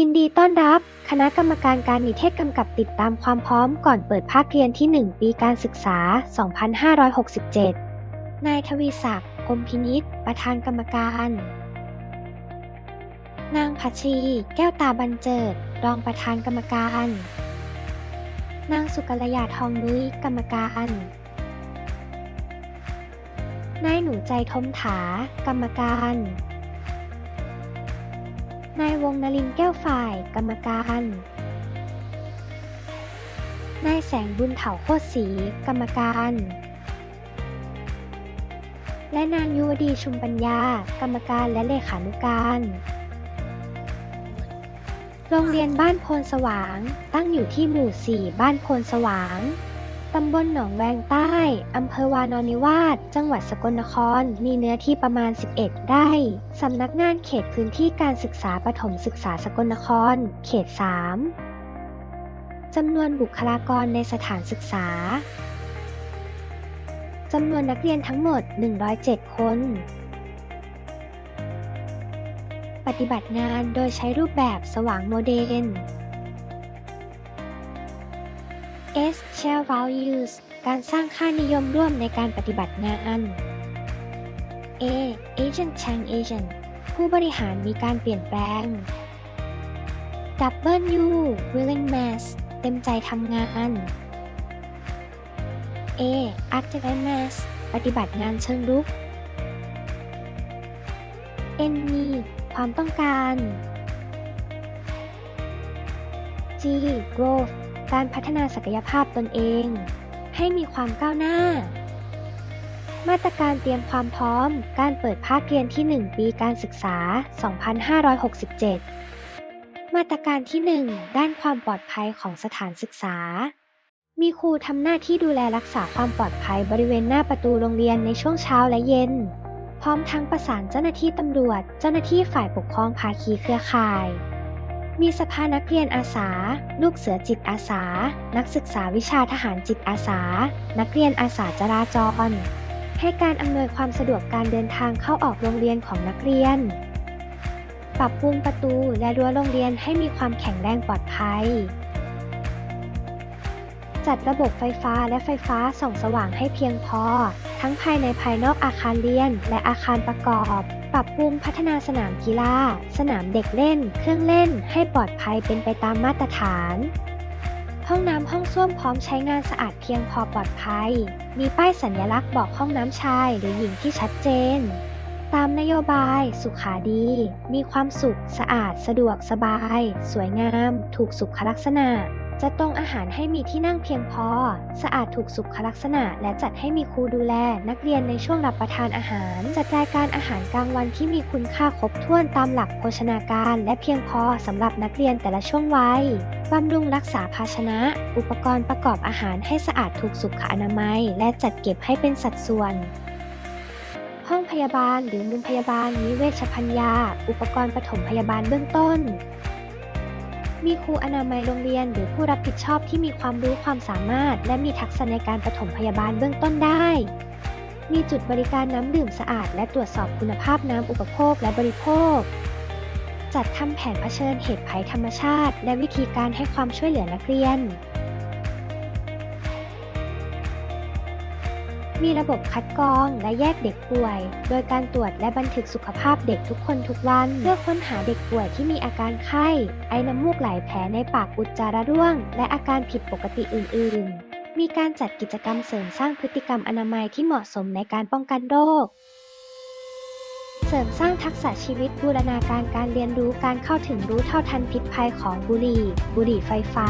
ยินดีต้อนรับ คณะกรรมการการนิเทศกำกับติดตามความพร้อมก่อนเปิดภาคเรียนที่ 1 ปีการศึกษา 2567 นายทวีศักดิ์อมพินิษประธานกรรมการ นางพัชชี แก้วตาบันเจิด รองประธานกรรมการ นางสุกัลยาทองนุ้ยกรรมการ นายหนูใจทมถา กรรมการ นายวงนลินแก้วฝ่าย กรรมการ นายแสงบุญเถาโคตรศรีกรรมการ และนางยุวดีชุมปัญญา กรรมการและเลขานุการ โรงเรียนบ้านโพนสว่าง ตั้งอยู่ที่หมู่ 4 บ้านโพนสว่าง ตำบลหนองแวงใต้ อำเภอวานอนนิวาส จังหวัดสกลนคร มีเนื้อที่ประมาณ 11 ไร่ สำนักงานเขตพื้นที่การศึกษาประถมศึกษาสกลนคร เขต 3 จำนวนบุคลากรในสถานศึกษา จำนวนนักเรียนทั้งหมด 107 คน ปฏิบัติงานโดยใช้รูปแบบสว่างโมเดล S Share Values การสร้างค่านิยมร่วมในการปฏิบัติงาน A Agent Change Agent ผู้บริหารมีการเปลี่ยนแปลง W Willingness เต็มใจทำงาน A Activeness ปฏิบัติงานเชิงรุก N Need ความต้องการ G Growth การพัฒนาศักยภาพตนเอง ให้มีความก้าวหน้า มาตรการเตรียมความพร้อม การเปิดภาคเรียนที่ 1 ปีการศึกษา 2567 มาตรการที่ 1 ด้านความปลอดภัยของสถานศึกษา มีครูทำหน้าที่ดูแลรักษาความปลอดภัยบริเวณหน้าประตูโรงเรียนในช่วงเช้าและเย็น พร้อมทั้งประสานเจ้าหน้าที่ตำรวจ เจ้าหน้าที่ฝ่ายปกครองภาคีเครือข่าย มีสภานักเรียนอาสา ลูกเสือจิตอาสา นักศึกษาวิชาทหารจิตอาสา นักเรียนอาสาจราจร ให้การอำนวยความสะดวกการเดินทางเข้าออกโรงเรียนของนักเรียน ปรับปรุงประตูและรั้วโรงเรียนให้มีความแข็งแรงปลอดภัย จัดระบบไฟฟ้าและไฟฟ้าส่องสว่างให้เพียงพอ ทั้งภายในภายนอกอาคารเรียนและอาคารประกอบ ปรับปรุงพัฒนาสนามกีฬา สนามเด็กเล่น เครื่องเล่น ให้ปลอดภัยเป็นไปตามมาตรฐาน ห้องน้ำห้องส้วมพร้อมใช้งานสะอาดเพียงพอปลอดภัย มีป้ายสัญลักษณ์บอกห้องน้ำชายหรือหญิงที่ชัดเจน ตามนโยบาย สุขาดี มีความสุข สะอาด สะดวก สบาย สวยงาม ถูกสุขลักษณะ จะตรงอาหารให้มีที่นั่งเพียงพอ สะอาดถูกสุขลักษณะ และจัดให้มีครูดูแล นักเรียนในช่วงรับประทานอาหาร จัดรายการอาหารกลางวันที่มีคุณค่าครบถ้วนตามหลักโภชนาการ และเพียงพอสำหรับนักเรียนแต่ละช่วงวัยบำรุงรักษาภาชนะ อุปกรณ์ประกอบอาหารให้สะอาดถูกสุขอนามัย และจัดเก็บให้เป็นสัดส่วนห้องพยาบาลหรือมุมพยาบาลนิเวชภัญญาอุปกรณ์ปฐมพยาบาลเบื้องต้น มีครูอนามัยโรงเรียน หรือผู้รับผิดชอบที่มีความรู้ความสามารถ และมีทักษะในการปฐมพยาบาลเบื้องต้นได้ มีจุดบริการน้ำดื่มสะอาด และตรวจสอบคุณภาพน้ำอุปโภคและบริโภค จัดทำแผนเผชิญเหตุภัยธรรมชาติ และวิธีการให้ความช่วยเหลือนักเรียน มีระบบคัดกรองและแยกเด็กป่วย โดยการตรวจและบันทึกสุขภาพเด็กทุกคนทุกวัน เพื่อค้นหาเด็กป่วยที่มีอาการไข้ ไอน้ำมูกไหลแผลในปากอุจจาระร่วง และอาการผิดปกติอื่น ๆ มีการจัดกิจกรรมเสริมสร้างพฤติกรรมอนามัยที่เหมาะสมในการป้องกันโรคเสริมสร้างทักษะชีวิตบูรณาการการเรียนรู้การเข้าถึงรู้เท่าทันพิษภัยของบุหรี่ บุหรี่ไฟฟ้า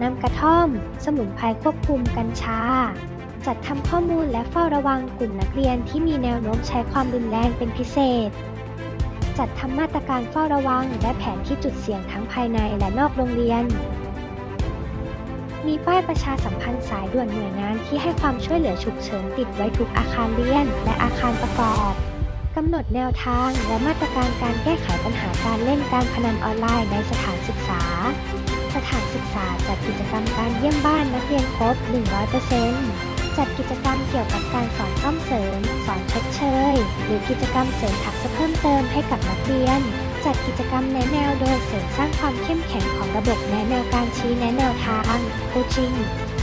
น้ำกระท่อม สมุนไพรควบคุมกัญชา จัดทำข้อมูลและเฝ้าระวังกลุ่มนักเรียนที่มีแนวโน้มใช้ความรุนแรงเป็นพิเศษ จัดทำมาตรการเฝ้าระวัง และแผนที่จุดเสี่ยงทั้งภายในและนอกโรงเรียน มีป้ายประชาสัมพันธ์สายด่วนหน่วยงานที่ให้ความช่วยเหลือฉุกเฉินติดไว้ทุกอาคารเรียน และอาคารประกอบกำหนดแนวทางและมาตรการการแก้ไขปัญหาการเล่นการพนันออนไลน์ในสถานศึกษา สถานศึกษาจัดกิจกรรมการเยี่ยมบ้านนักเรียนครบ 100% จัดกิจกรรมเกี่ยวกับการสอนซ่อมเสริม สอนชดเชย หรือกิจกรรมเสริมทักษะเพิ่มเติมให้กับนักเรียน จัดกิจกรรมแนะแนวโดยเสริมสร้างความเข้มแข็งของระบบแนะแนวการชี้แนะแนวทางโคชิ่ง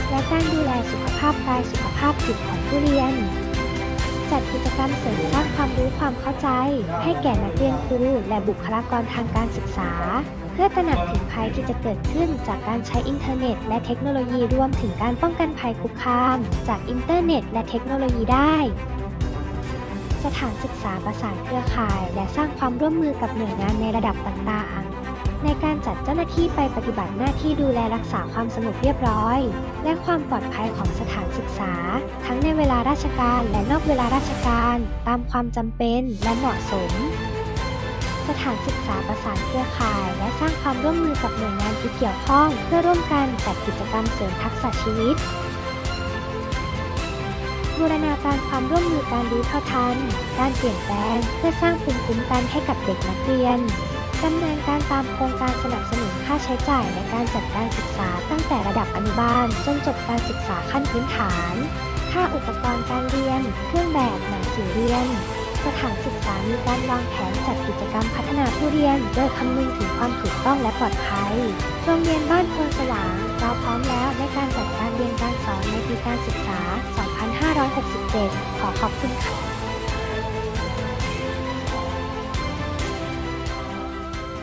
และการดูแลสุขภาพกายสุขภาพจิตของผู้เรียน จัดกิจกรรมเสริมสร้างความรู้ความเข้าใจ ให้แก่นักเรียนครูและบุคลากรทางการศึกษา เพื่อตระหนักถึงภัยที่จะเกิดขึ้นจากการใช้อินเทอร์เน็ต และเทคโนโลยีรวมถึงการป้องกันภัยคุกคาม จากอินเทอร์เน็ต และเทคโนโลยีได้สถานศึกษาประสานเครือข่าย และสร้างความร่วมมือกับหน่วยงานในระดับต่างๆ ในการจัดเจ้าหน้าที่ไปปฏิบัติหน้าที่ดูแลรักษาความสงบเรียบร้อย และความปลอดภัยของสถานศึกษา ทั้งในเวลาราชการและนอกเวลาราชการ ตามความจำเป็นและเหมาะสม สถานศึกษาประสานเครือข่าย และสร้างความร่วมมือกับหน่วยงานที่เกี่ยวข้อง เพื่อร่วมกันจัดกิจกรรมเสริมทักษะชีวิตบูรณาการความร่วมมือการรู้เท่าทัน การเปลี่ยนแปลง เพื่อสร้างภูมิคุ้มกันให้กับเด็กนักเรียน ดำเนินการตามโครงการสนับสนุนค่าใช้จ่ายในการจัดการศึกษาตั้งแต่ระดับอนุบาล จนจบการศึกษาขั้นพื้นฐาน ค่าอุปกรณ์การเรียน เครื่องแบบหนังสือเรียน สถานศึกษามีการวางแผนจัดกิจกรรมพัฒนาผู้เรียน โดยคำนึงถึงความถูกต้องและปลอดภัย โรงเรียนบ้านพนสว่างเราพร้อมแล้วในการจัดการเรียนการสอนในปีการศึกษา 2567 ขอขอบคุณค่ะ